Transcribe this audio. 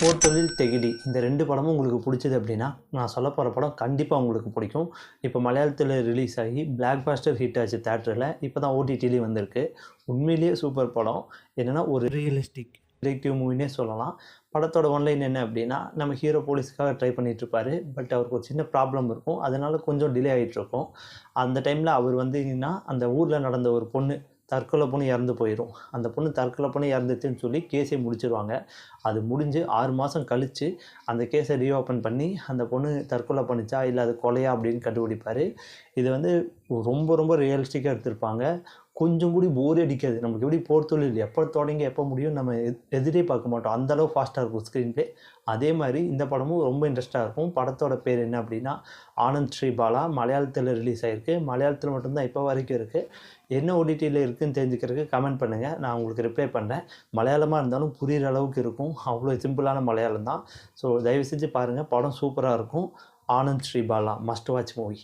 போர் தொழில் தெகிடி. இந்த ரெண்டு படமும் உங்களுக்கு பிடிச்சது அப்படின்னா நான் சொல்ல போகிற படம் கண்டிப்பாக உங்களுக்கு பிடிக்கும். இப்போ மலையாளத்தில் ரிலீஸ் ஆகி பிளாக் பாஸ்டர் ஹிட் ஆச்சு தேட்டரில் இப்போ தான் ஓடிடிலையும் வந்திருக்கு. உண்மையிலேயே சூப்பர் படம். என்னென்னா ஒரு ரியலிஸ்டிக் டிடெக்டிவ் மூவினே சொல்லலாம். படத்தோட ஒன்லைன் என்ன அப்படின்னா நம்ம ஹீரோ போலீஸ்க்காக ட்ரை பண்ணிட்டு இருப்பாரு. பட் அவருக்கு ஒரு சின்ன ப்ராப்ளம் இருக்கும். அதனால கொஞ்சம் டிலே ஆகிட்டு இருக்கும். அந்த டைமில் அவர் வந்தீங்கன்னா அந்த ஊரில் நடந்த ஒரு பொண்ணு தற்கொலை பொண்ணு இறந்து போயிடும் அந்த பொண்ணு தற்கொலை பொண்ணு இறந்துச்சுன்னு சொல்லி கேஸை முடிச்சிருவாங்க. அது முடிஞ்சு ஆறு மாதம் கழித்து அந்த கேஸை ரீஓப்பன் பண்ணி அந்த பொண்ணு தற்கொலை பண்ணிச்சா இல்லை அது கொலையா அப்படின்னு கண்டுபிடிப்பார். இது வந்து ரொம்ப ரொம்ப ரியலிஸ்டிக்காக எடுத்திருப்பாங்க. கொஞ்சம் கூட போரே அடிக்காது. நமக்கு எப்படி போர் தொழில் எப்போ தொடங்கி எப்போ முடியும் நம்ம எதிரே பார்க்க மாட்டோம். அந்த அளவு ஃபாஸ்ட்டாக இருக்கும் ஸ்க்ரீன் ப்ளே அதே மாதிரி இந்த படமும் ரொம்ப இன்ட்ரெஸ்ட்டாக இருக்கும். படத்தோட பேர் என்ன அப்படின்னா ஆனந்த் ஸ்ரீபாலா. மலையாளத்தில் ரிலீஸ் ஆகிருக்கு மலையாளத்தில் மட்டும்தான் இப்போ வரைக்கும் இருக்குது என்ன ஓடிடியில் இருக்குதுன்னு தெரிஞ்சுக்கிறதுக்கு கமெண்ட் பண்ணுங்கள் நான் உங்களுக்கு ரிப்ளை பண்ணுறேன் மலையாளமாக இருந்தாலும் புரிகிற அளவுக்கு இருக்கும். அவ்வளோ சிம்பிளான மலையாளம் தான். ஸோ தயவு செஞ்சு பாருங்கள் படம் சூப்பராக இருக்கும். Anand Sribala must watch movie